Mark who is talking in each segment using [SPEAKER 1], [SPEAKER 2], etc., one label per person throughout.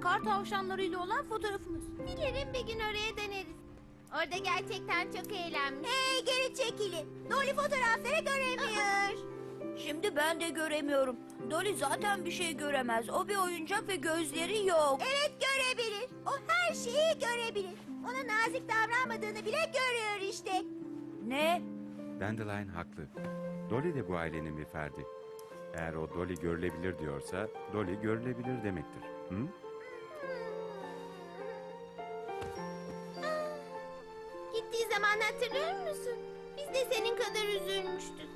[SPEAKER 1] Kar tavşanlarıyla olan fotoğrafımız.
[SPEAKER 2] Dilerim bir gün oraya döneriz. Orada gerçekten çok eğlenmiş. Hey geri çekilin. Dolly fotoğrafları göremiyor.
[SPEAKER 1] Şimdi ben de göremiyorum. Dolly zaten bir şey göremez. O bir oyuncak ve gözleri yok.
[SPEAKER 2] Evet görebilir. O her şeyi görebilir. Ona nazik davranmadığını bile görüyor işte.
[SPEAKER 1] Ne?
[SPEAKER 3] Dandelion haklı. Dolly de bu ailenin bir ferdi. Eğer o Dolly görülebilir diyorsa, Dolly görülebilir demektir. Hı?
[SPEAKER 2] Gittiği zaman hatırlıyor musun? Biz de senin kadar üzülmüştük.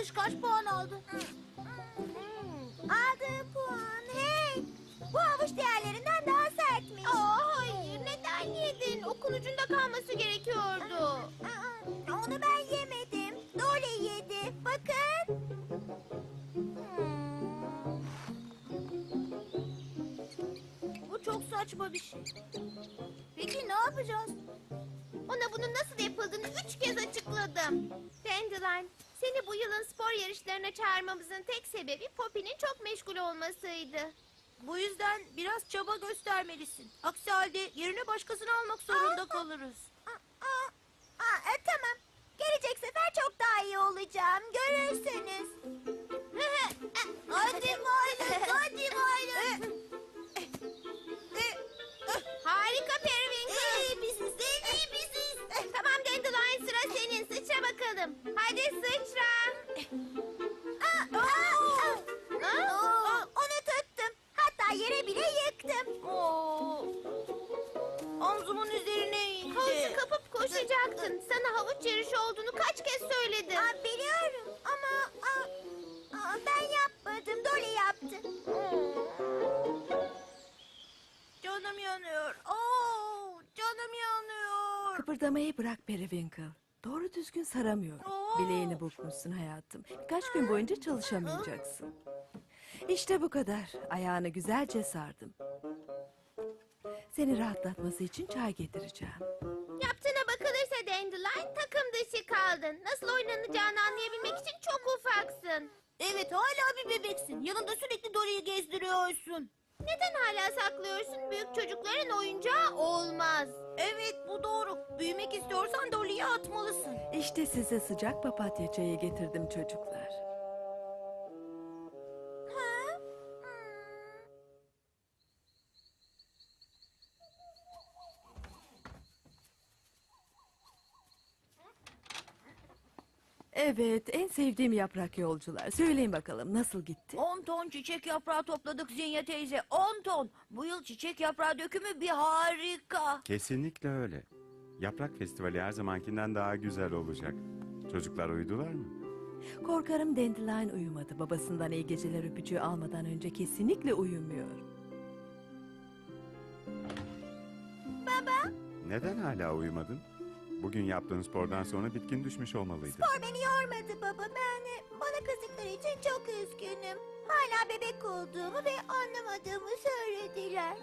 [SPEAKER 1] Bu atış kaç puan aldı?
[SPEAKER 2] Aldığı puan hey. Bu havuç diğerlerinden daha sertmiş. Aa hayır neden yedin? Okun ucunda kalması gerekiyordu. Onu ben yemedim. Dolly yedi. Bakın.
[SPEAKER 1] Bu çok saçma bir şey. Peki ne yapacağız?
[SPEAKER 2] Ona bunun nasıl yapıldığını üç kez açıkladım. Dandelion, seni bu yılın spor yarışlarına çağırmamızın tek sebebi Poppy'nin çok meşgul olmasıydı.
[SPEAKER 1] Bu yüzden biraz çaba göstermelisin. Aksi halde yerine başkasını almak zorunda kalırız.
[SPEAKER 2] Aa, aa, e, tamam. Gelecek sefer çok daha iyi olacağım. Görürsünüz. hadi Miles, hadi Miles. Harika Periwinkle. İyi biziz, iyi biziz. Tamam Dandelion sıra senin. Sıçra bakalım. Hadi sıçra. Aa, aa, aa. Onu tuttum. Hatta yere bile yıktım.
[SPEAKER 1] Oo. Omzumun üzerine indi.
[SPEAKER 2] Havucu kapıp koşacaktın. Sana havuç yarışı olduğunu kaç kez söyledim. Aa, biliyorum ama aa, aa, ben yapmadım. Dolly yaptı.
[SPEAKER 1] Canım yanıyor. Oo, canım yanıyor.
[SPEAKER 4] Kıpırdamayı bırak Periwinkle. Doğru düzgün saramıyorum.
[SPEAKER 1] Oo.
[SPEAKER 4] Bileğini burkmuşsun hayatım. Birkaç gün boyunca çalışamayacaksın. İşte bu kadar. Ayağını güzelce sardım. Seni rahatlatması için çay getireceğim.
[SPEAKER 2] Yaptığına bakılırsa Dandelion takım dışı kaldın. Nasıl oynanacağını anlayabilmek için çok ufaksın.
[SPEAKER 1] Evet hala bir bebeksin. Yanında sürekli Dolly'yi gezdiriyorsun.
[SPEAKER 2] Neden hala saklıyorsun? Büyük çocukların oyuncağı olmaz.
[SPEAKER 1] Evet bu doğru. Büyümek istiyorsan Dolly'yi atmalısın.
[SPEAKER 4] İşte size sıcak papatya çayı getirdim çocuklar. Evet, en sevdiğim yaprak yolcular. Söyleyin bakalım nasıl gitti?
[SPEAKER 1] 10 ton çiçek yaprağı topladık Zinya teyze. 10 ton. Bu yıl çiçek yaprağı dökümü bir harika.
[SPEAKER 3] Kesinlikle öyle. Yaprak Festivali her zamankinden daha güzel olacak. Çocuklar uyudular mı?
[SPEAKER 4] Korkarım Dandelion uyumadı. Babasından iyi geceler öpücüğü almadan önce kesinlikle uyumuyor.
[SPEAKER 3] Neden hala uyumadın? Bugün yaptığın spordan sonra bitkin düşmüş olmalıydı.
[SPEAKER 2] Spor beni yormadı baba. Ben bana kızdıkları için çok üzgünüm. Hala bebek olduğumu ve anlamadığımı söylediler.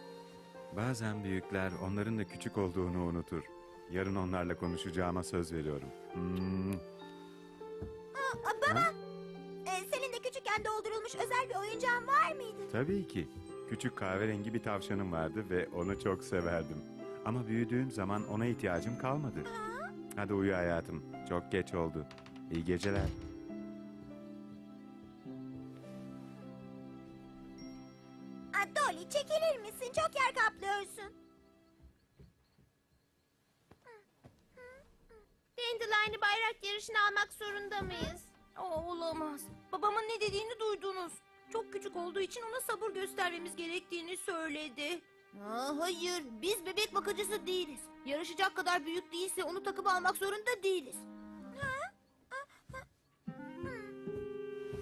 [SPEAKER 3] Bazen büyükler onların da küçük olduğunu unutur. Yarın onlarla konuşacağıma söz veriyorum. Hmm,
[SPEAKER 2] Aa, baba, e, senin de küçükken doldurulmuş özel bir oyuncağın var mıydı?
[SPEAKER 3] tabii ki. Küçük kahverengi bir tavşanım vardı ve onu çok severdim. Ama büyüdüğüm zaman ona ihtiyacım kalmadı. Hadi uyu hayatım. Çok geç oldu. İyi geceler.
[SPEAKER 2] Aa, Dolly çekilir misin? Çok yer kaplıyorsun. Dandelion'ı bayrak yarışına almak zorunda mıyız?
[SPEAKER 1] O olamaz. Babamın ne dediğini duydunuz. Çok küçük olduğu için ona sabır göstermemiz gerektiğini söyledi. Aa, hayır, biz bebek bakıcısı değiliz. Yarışacak kadar büyük değilse onu takıp almak zorunda değiliz.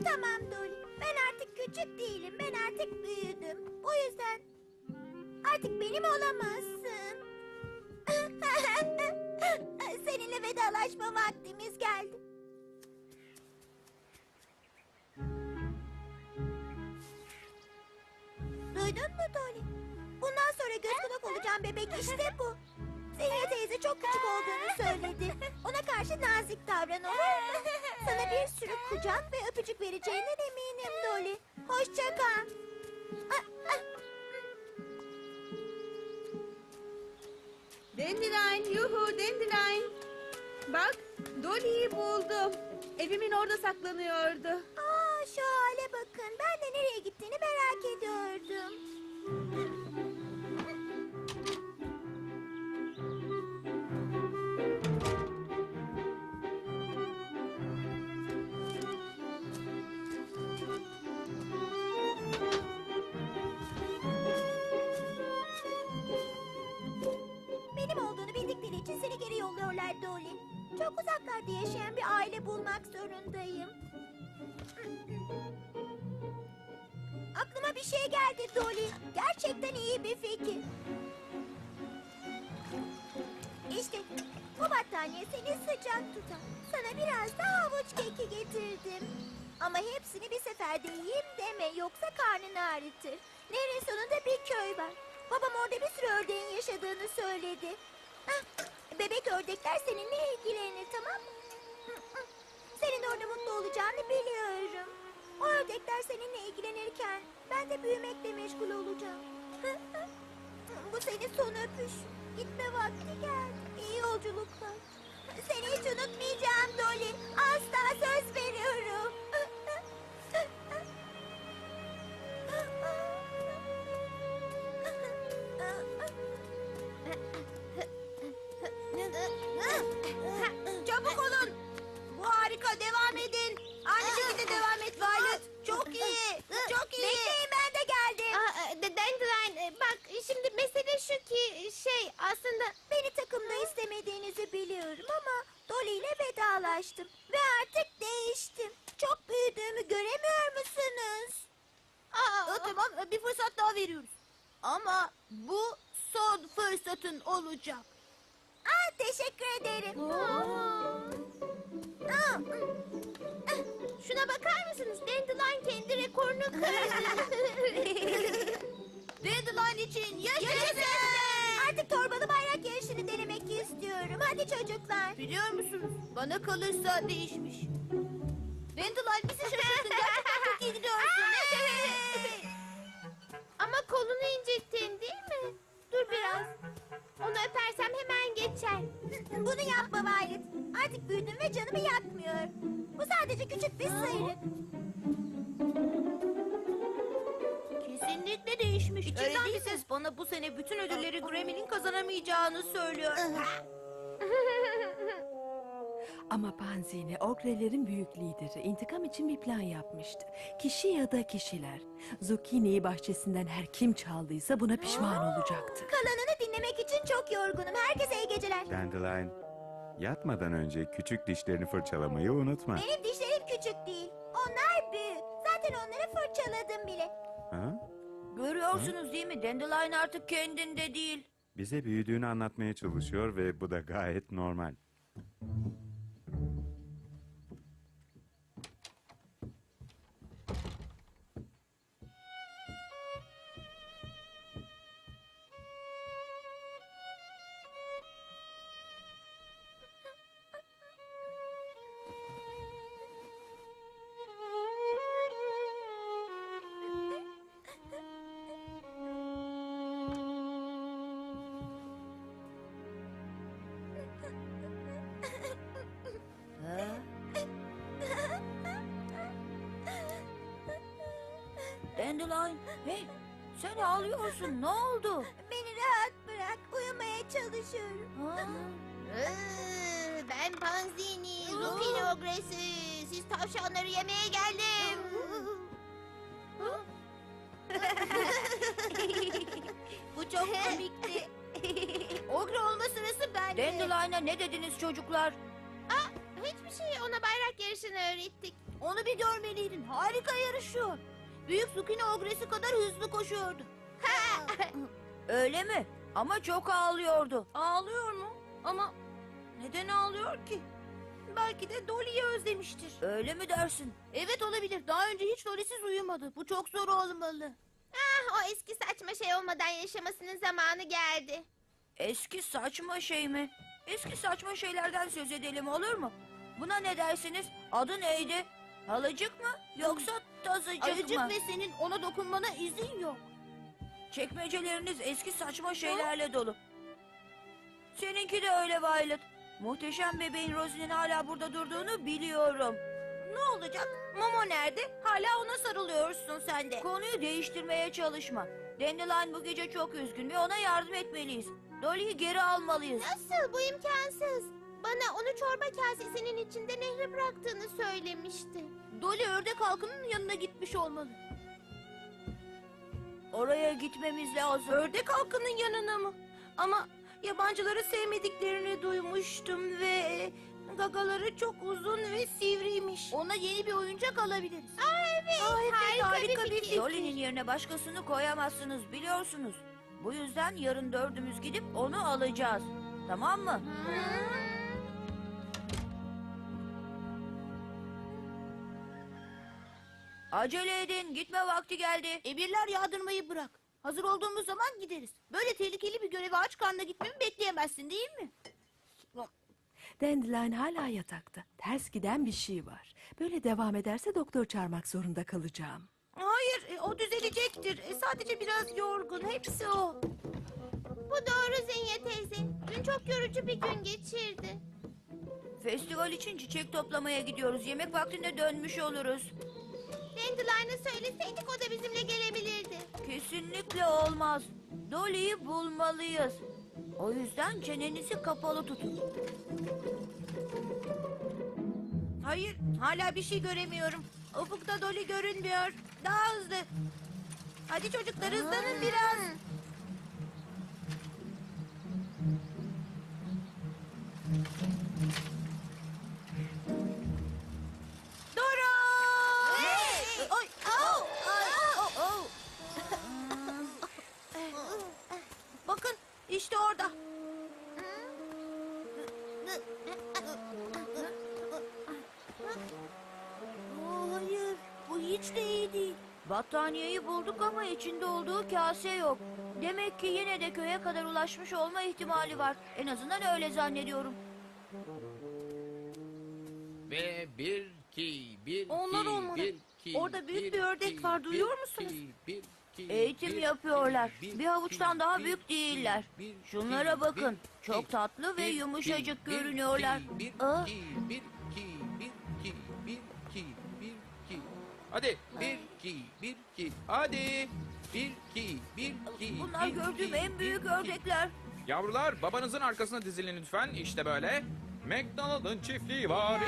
[SPEAKER 2] Tamam Dolly. Ben artık küçük değilim. Ben artık büyüdüm. Bu yüzden artık benim olamazsın. Seninle vedalaşma vaktimiz geldi. Duydun mu Dolly? Bundan sonra göz kulak olacağım bebek işte bu. Zeliha teyze çok küçük olduğunu söyledi. Ona karşı nazik davran olur mu? Sana bir sürü kucak ve öpücük vereceğinden eminim Dolly. Hoşça kal. Ah, ah.
[SPEAKER 4] Dandelion, yuhu Dandelion. Bak, Dolly'yi buldum. Evimin orada saklanıyordu.
[SPEAKER 2] Aa, şu hale bakın. Ben de nereye gittiğini merak ediyordum. Bildikleri için seni geri yolluyorlar Dolly. Çok uzaklarda yaşayan bir aile bulmak zorundayım. Aklıma bir şey geldi Dolly. Gerçekten iyi bir fikir. İşte bu battaniye seni sıcak tutar. Sana biraz da havuç keki getirdim. Ama hepsini bir seferde yiyeyim deme yoksa karnını ağrıtır. Nehrin sonunda bir köy var. Babam orada bir sürü ördeğin yaşadığını söyledi. Hah, bebek ördekler seninle ilgilenir tamam mı? Senin orada mutlu olacağını biliyorum. O ördekler seninle ilgilenirken ben de büyümekle meşgul olacağım. Bu senin son öpüş. Gitme vakti geldi. İyi yolculuklar. Seni hiç unutmayacağım Dolly. Asla söz veriyorum.
[SPEAKER 1] Çabuk olun. Bu harika devam edin. Aynı şekilde devam et Violet. Çok iyi. Çok iyi.
[SPEAKER 2] Bekleyin ben de geldim.
[SPEAKER 5] Aa, e, Dandelion e, bak şimdi mesele şu ki şey aslında
[SPEAKER 2] Beni takımda istemediğinizi biliyorum ama Dolly ile vedalaştım. Ve artık değiştim. Çok büyüdüğümü göremiyor musunuz?
[SPEAKER 1] Aa, tamam bir fırsat daha veriyoruz. Ama bu son fırsatın olacak.
[SPEAKER 2] Aa, teşekkür ederim. Aa,
[SPEAKER 5] şuna bakar mısınız? Dandelion kendi rekorunu kırdı.
[SPEAKER 1] Deadline için yaşasın.
[SPEAKER 2] Artık torbalı bayrak yarışını denemek istiyorum. Hadi çocuklar.
[SPEAKER 1] Biliyor musunuz? Bana kalırsa değişmiş. Dandelion bizi şaşırttın. Gerçekten çok iyi gidiyorsun.
[SPEAKER 5] Ama kolunu incittin değil mi? Dur biraz. Onu öpersem hemen geçer.
[SPEAKER 2] Bunu yapma Violet. Artık büyüdüm ve canımı yakmıyor. Bu sadece küçük bir sıyrık.
[SPEAKER 1] Kesinlikle değişmiş. İçimden bir ses bana bu sene bütün ödülleri Grammy'nin kazanamayacağını söylüyor.
[SPEAKER 4] Ama Panzini, Ogrelerin büyük lideri, intikam için bir plan yapmıştı. Kişi ya da kişiler. Zucchini'yi bahçesinden her kim çaldıysa buna pişman olacaktı.
[SPEAKER 2] Kalanını dinlemek için çok yorgunum. Herkese iyi geceler.
[SPEAKER 3] Dandelion, yatmadan önce küçük dişlerini fırçalamayı unutma.
[SPEAKER 2] Benim dişlerim küçük değil. Onlar büyük. Zaten onları fırçaladım bile.
[SPEAKER 3] Ha?
[SPEAKER 1] Görüyorsunuz değil mi? Dandelion artık kendinde değil.
[SPEAKER 3] Bize büyüdüğünü anlatmaya çalışıyor ve bu da gayet normal.
[SPEAKER 1] Dandelion, hey sen ağlıyorsun. Ne oldu?
[SPEAKER 2] Beni rahat bırak. Uyumaya çalışıyorum.
[SPEAKER 5] Iıı, ben Panzini, Zucchini Ogresi. Siz tavşanları yemeye geldim.
[SPEAKER 1] Bu çok komikti. Ogre olma sırası bende. Dandelion'a ne dediniz çocuklar?
[SPEAKER 5] Hiçbir şey ona bayrak yarışını öğrettik.
[SPEAKER 1] Onu bir görmeliydin. Harika yarışıyor. Büyük Zucchini Ogresi kadar hızlı koşuyordu.
[SPEAKER 6] Öyle mi? Ama çok ağlıyordu. Ağlıyor mu? Ama neden ağlıyor ki? Belki de Dolly'yi özlemiştir. Öyle mi dersin? Evet olabilir. Daha önce hiç Dolly'siz uyumadı. Bu çok zor olmalı.
[SPEAKER 5] Ah o eski saçma şey olmadan yaşamasının zamanı geldi.
[SPEAKER 6] Eski saçma şey mi? Eski saçma şeylerden söz edelim olur mu? Buna ne dersiniz? Adı neydi? Halıcık mı yoksa tazıcık
[SPEAKER 7] Ayıcık
[SPEAKER 6] mı?
[SPEAKER 7] ve senin ona dokunmana izin yok.
[SPEAKER 6] Çekmeceleriniz eski saçma şeylerle dolu. Seninki de öyle Violet. Muhteşem bebeğin Rosie'nin hala burada durduğunu biliyorum. Ne olacak? Momo nerede? Hala ona sarılıyorsun sen de. Konuyu değiştirmeye çalışma. Dandelion bu gece çok üzgün ve ona yardım etmeliyiz. Dolly'yi geri almalıyız.
[SPEAKER 5] Nasıl bu imkansız? Bana onu çorba kasesinin içinde nehre bıraktığını söylemişti.
[SPEAKER 7] Dolly ördek halkının yanına gitmiş olmalı.
[SPEAKER 6] Oraya gitmemiz lazım. Ördek halkının yanına mı? Ama yabancıları sevmediklerini duymuştum ve gagaları çok uzun ve sivriymiş.
[SPEAKER 7] Ona yeni bir oyuncak alabiliriz.
[SPEAKER 5] Aa evet, harika, bir fikir.
[SPEAKER 6] Dolly'nin yerine başkasını koyamazsınız biliyorsunuz. Bu yüzden yarın dördümüz gidip onu alacağız. Tamam mı? Acele edin gitme vakti geldi.
[SPEAKER 7] Emirler yağdırmayı bırak. Hazır olduğumuz zaman gideriz. Böyle tehlikeli bir göreve aç karnına gitmemi bekleyemezsin değil mi?
[SPEAKER 4] Dandelion hala yatakta. Ters giden bir şey var. Böyle devam ederse doktor çağırmak zorunda kalacağım.
[SPEAKER 6] Hayır e, o düzelecektir. E, Sadece biraz yorgun hepsi o.
[SPEAKER 5] Bu doğru Zenya teyze. Dün çok yorucu bir gün geçirdi.
[SPEAKER 6] Festival için çiçek toplamaya gidiyoruz. Yemek vaktinde dönmüş oluruz.
[SPEAKER 5] Dandelion'a söyleseydik o da bizimle gelebilirdi.
[SPEAKER 6] Kesinlikle olmaz. Dolly'yi bulmalıyız. O yüzden çenenizi kapalı tutun. Hayır, hala bir şey göremiyorum. Ufukta Dolly görünmüyor. Daha hızlı. Hadi çocuklar hızlanın biraz.
[SPEAKER 7] Hiç de iyi değil.
[SPEAKER 6] Battaniyeyi bulduk ama içinde olduğu kase yok. Demek ki yine de köye kadar ulaşmış olma ihtimali var. En azından öyle zannediyorum.
[SPEAKER 8] Ve bir ki bir
[SPEAKER 6] Onlar
[SPEAKER 8] ki,
[SPEAKER 6] olmalı.
[SPEAKER 8] bir ki,
[SPEAKER 6] Orada büyük bir ördek
[SPEAKER 8] ki,
[SPEAKER 6] var, duyuyor
[SPEAKER 8] bir
[SPEAKER 6] musunuz?
[SPEAKER 8] ki, bir ki,
[SPEAKER 6] Eğitim
[SPEAKER 8] bir
[SPEAKER 6] yapıyorlar.
[SPEAKER 8] ki, bir
[SPEAKER 6] Bir havuçtan
[SPEAKER 8] ki,
[SPEAKER 6] daha
[SPEAKER 8] bir
[SPEAKER 6] büyük
[SPEAKER 8] ki,
[SPEAKER 6] değiller.
[SPEAKER 8] bir ki,
[SPEAKER 6] Şunlara
[SPEAKER 8] bir
[SPEAKER 6] bakın.
[SPEAKER 8] ki,
[SPEAKER 6] Çok tatlı ve
[SPEAKER 8] bir
[SPEAKER 6] yumuşacık
[SPEAKER 8] ki, bir
[SPEAKER 6] görünüyorlar.
[SPEAKER 8] ki, Bir
[SPEAKER 6] Aa.
[SPEAKER 8] bir ki, bir Hadi bir ki, bir ki, hadi. Bir ki, bir ki,
[SPEAKER 6] Bunlar
[SPEAKER 8] bir
[SPEAKER 6] gördüğüm
[SPEAKER 8] ki,
[SPEAKER 6] en büyük
[SPEAKER 8] bir
[SPEAKER 6] ördekler.
[SPEAKER 9] Yavrular babanızın arkasına dizilin lütfen. İşte böyle. McDonald'ın çiftliği var.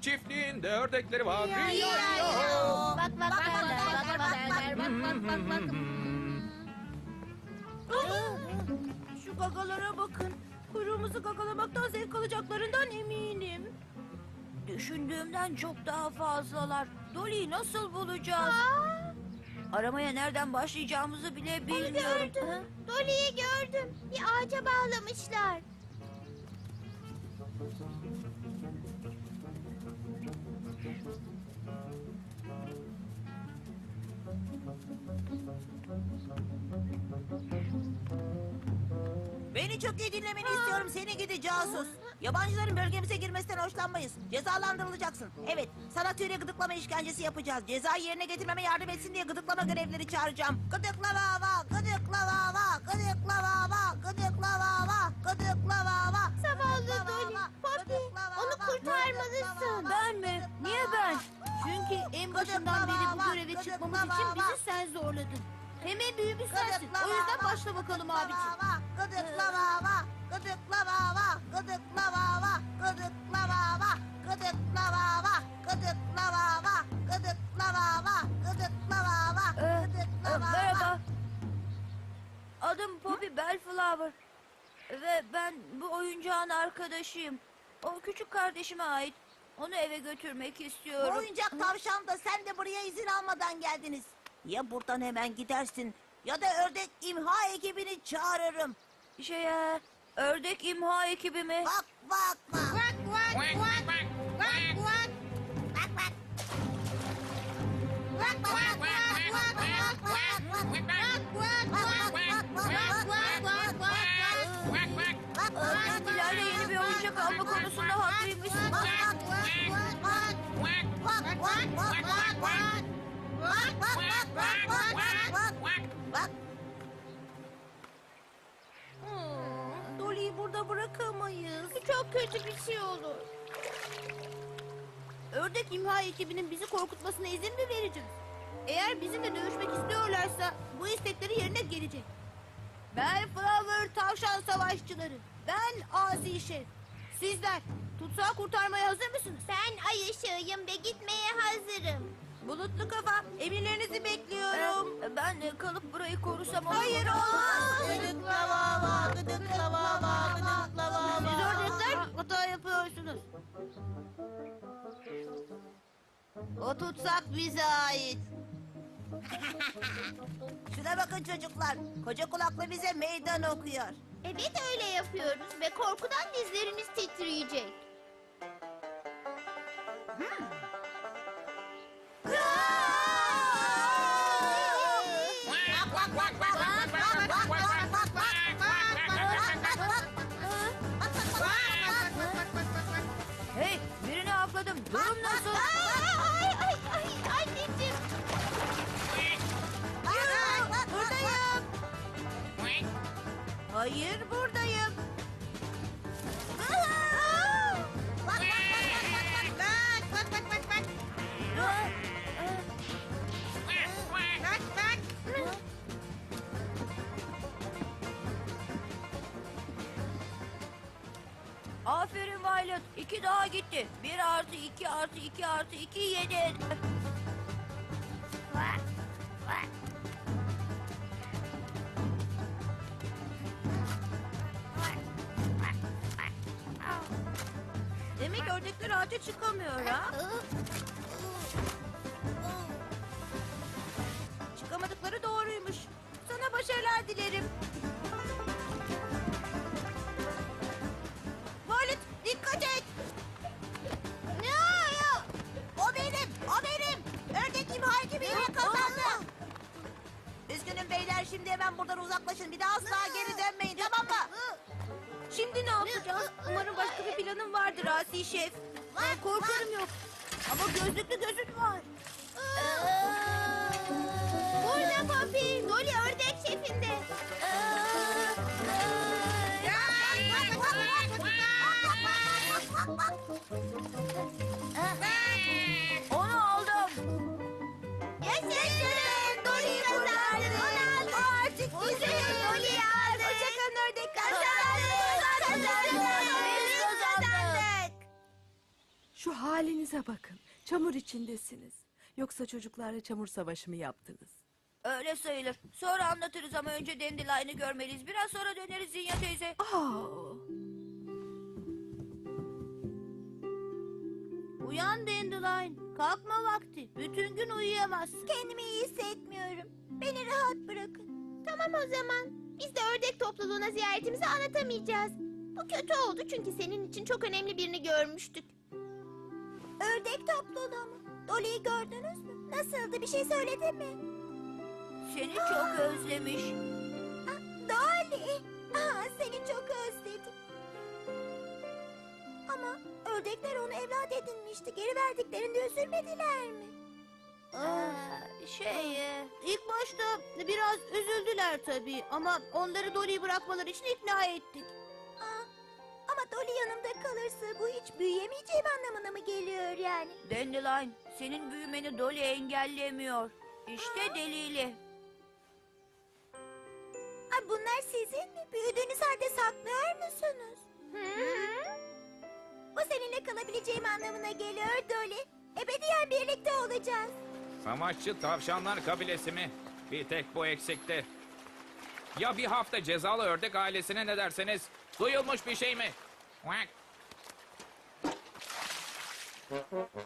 [SPEAKER 9] Çiftliğinde ördekleri var.
[SPEAKER 5] Bak bak bak bak bak bak bak bak bak.
[SPEAKER 6] Şu gagalara bakın. Kuyruğumuzu gagalamaktan zevk alacaklarından eminim. Düşündüğümden çok daha fazlalar. Dolly'yi nasıl bulacağız? Aramaya nereden başlayacağımızı bile bilmiyorum.
[SPEAKER 5] Gördüm. Dolly'yi gördüm. Bir ağaca bağlamışlar.
[SPEAKER 7] Beni çok iyi dinlemeni istiyorum seni gidi casus. Yabancıların bölgemize girmesinden hoşlanmayız. Cezalandırılacaksın. Evet, sana tüyle gıdıklama işkencesi yapacağız. Cezayı yerine getirmeme yardım etsin diye gıdıklama görevleri çağıracağım. Gıdıklama va, gıdıklama va, gıdıklama va, gıdıklama va, gıdıklama va.
[SPEAKER 5] Zavallı Dolly. Poppy onu kurtarmalısın.
[SPEAKER 6] Ben mi? Niye ben?
[SPEAKER 7] Çünkü en başından beri bu göreve çıkmamız için bizi sen zorladın. Hem en büyüğümüz sensin. O yüzden başla bakalım abiciğim. Gıdıklama va, gıdıklama va, gıdıklama va, gıdıklama va, gıdıklama va, gıdıklama va, gıdıklama va, gıdıklama va,
[SPEAKER 6] Ee, e,
[SPEAKER 7] gıdıklama va.
[SPEAKER 6] merhaba. Adım Poppy Bellflower. Ve ben bu oyuncağın arkadaşıyım. O küçük kardeşime ait. Onu eve götürmek istiyorum.
[SPEAKER 7] oyuncak tavşan da sen de buraya izin almadan geldiniz. Ya buradan hemen gidersin
[SPEAKER 1] ya da ördek imha ekibini çağırırım.
[SPEAKER 4] Şey, e, ördek imha ekibi mi?
[SPEAKER 1] Bak bak bak.
[SPEAKER 5] Bak bak bak. Bak bak.
[SPEAKER 1] Bak bak. Bak bak bak. Öğrencilerle yeni bir oyuncak alma konusunda haklıymışsın. Bak bak bak. Bak bak bak. Bak bak bak.
[SPEAKER 4] Öğrencilerle yeni bir oyuncak alma konusunda haklıymışsın.
[SPEAKER 1] Dolly'yi burada bırakamayız.
[SPEAKER 5] Çok kötü bir şey olur.
[SPEAKER 1] Ördek imha ekibinin bizi korkutmasına izin mi vereceğiz? Eğer bizimle dövüşmek istiyorlarsa bu istekleri yerine gelecek. Ben Flower Tavşan Savaşçıları. Ben Asi Şef. Sizler tutsağı kurtarmaya hazır mısınız?
[SPEAKER 5] Ben ay ışığıyım ve gitmeye hazırım.
[SPEAKER 1] Bulutlu kafa emirlerinizi bekliyorum.
[SPEAKER 4] Ben, ben de kalıp burayı korusam olur?
[SPEAKER 1] Hayır olmaz. Gıdıkla vava, gıdıkla vava, gıdıkla vava. Siz ördekler hata yapıyorsunuz. O tutsak bize ait. Şuna bakın çocuklar. Koca kulaklı bize meydan okuyor.
[SPEAKER 5] Evet öyle yapıyoruz ve korkudan dizleriniz titreyecek.
[SPEAKER 4] Hey, Hayır buradayım. Bak bak
[SPEAKER 5] bak bak bak bak.
[SPEAKER 1] Bak bak bak bak.
[SPEAKER 4] Aferin Violet. İki daha gitti. Bir artı iki artı iki artı iki yedi.
[SPEAKER 1] Çıkamıyor ha?
[SPEAKER 4] Şu halinize bakın. Çamur içindesiniz. Yoksa çocuklarla çamur savaşı mı yaptınız?
[SPEAKER 1] Öyle sayılır. Sonra anlatırız ama önce Dandelion'ı görmeliyiz. Biraz sonra döneriz Zinya teyze.
[SPEAKER 4] Aa,
[SPEAKER 1] Uyan Dandelion. Kalkma vakti. Bütün gün uyuyamazsın. Kendimi iyi hissetmiyorum. Beni rahat bırakın.
[SPEAKER 5] Tamam o zaman. Biz de ördek topluluğuna ziyaretimizi anlatamayacağız. Bu kötü oldu çünkü senin için çok önemli birini görmüştük.
[SPEAKER 1] Ördek topluluğu mu? Dolly'yi gördünüz mü? Nasıldı? Bir şey söyledi mi? Seni çok özlemiş. Dolly! Aa, seni çok özledim. Ama ördekler onu evlat edinmişti. Geri verdiklerinde üzülmediler mi? şey... ilk başta biraz üzüldüler tabii. Ama onları Dolly'yi bırakmaları için ikna ettik. Dolly yanımda kalırsa bu hiç büyüyemeyeceğim anlamına mı geliyor yani? Dandelion, senin büyümeni Dolly engellemiyor. İşte delili. bunlar sizin mi? Büyüdüğünüz halde saklıyor musunuz? Bu seninle kalabileceğim anlamına geliyor Dolly. Ebediyen birlikte olacağız.
[SPEAKER 8] Savaşçı tavşanlar kabilesi mi? Bir tek bu eksikti. Ya bir hafta cezalı ördek ailesine ne derseniz? Duyulmuş bir şey mi? Quack.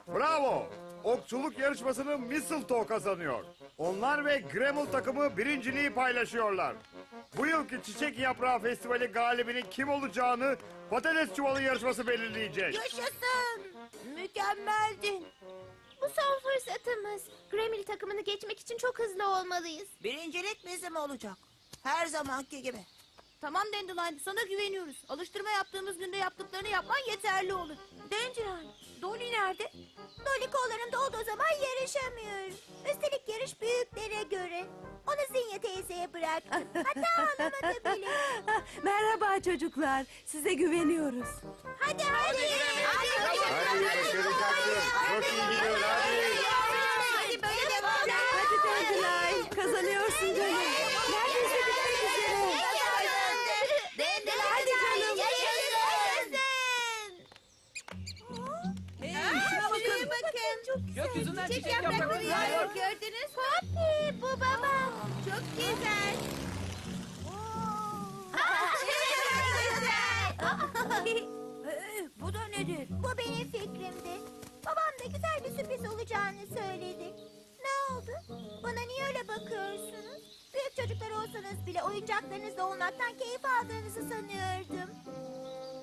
[SPEAKER 10] Bravo! okçuluk yarışmasını Mistletoe kazanıyor. Onlar ve Gremel takımı birinciliği paylaşıyorlar. Bu yılki Çiçek Yaprağı Festivali galibinin kim olacağını patates çuvalı yarışması belirleyecek.
[SPEAKER 1] Yaşasın. Mükemmeldin.
[SPEAKER 5] Bu son fırsatımız. Gremlin takımını geçmek için çok hızlı olmalıyız.
[SPEAKER 1] Birincilik bizim olacak. Her zamanki gibi. Tamam Dandelion, sana güveniyoruz. Alıştırma yaptığımız günde yaptıklarını yapman yeterli olur. Dandelion, Dolly nerede?
[SPEAKER 2] Dolly kollarımda olduğu zaman yarışamıyorum. Üstelik yarış büyüklere göre. Onu Zinya teyzeye bırak. Hatta anlamadı bile.
[SPEAKER 4] Merhaba çocuklar. Size güveniyoruz.
[SPEAKER 2] Hadi hadi.
[SPEAKER 10] Hadi başaracaksın. Çok iyi gidiyor hadi.
[SPEAKER 2] Hadi böyle devam et.
[SPEAKER 4] Hadi Dandelion. Kazanıyorsun canım. Neredeyse
[SPEAKER 1] bakın.
[SPEAKER 2] bakın.
[SPEAKER 8] Gökyüzünden
[SPEAKER 2] Çiçek
[SPEAKER 8] çiçek
[SPEAKER 2] yaprakları
[SPEAKER 8] yağıyor.
[SPEAKER 2] Gördünüz mü? Hopi bu babam. Çok güzel.
[SPEAKER 1] Ee, bu da nedir?
[SPEAKER 2] Bu benim fikrimdi. Babam da güzel bir sürpriz olacağını söyledi. Ne oldu? Bana niye öyle bakıyorsunuz? Büyük çocuklar olsanız bile oyuncaklarınızla olmaktan keyif aldığınızı sanıyordum.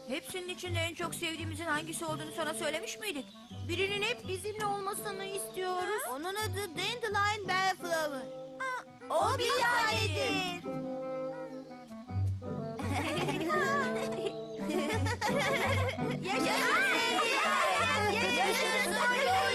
[SPEAKER 1] Hepsinin içinde en çok sevdiğimizin hangisi olduğunu sana söylemiş miydik? Birinin hep bizimle olmasını istiyoruz. Onun adı Dandelion Bellflower.
[SPEAKER 2] O bir tanedir. Yaşasın. Yaşasın.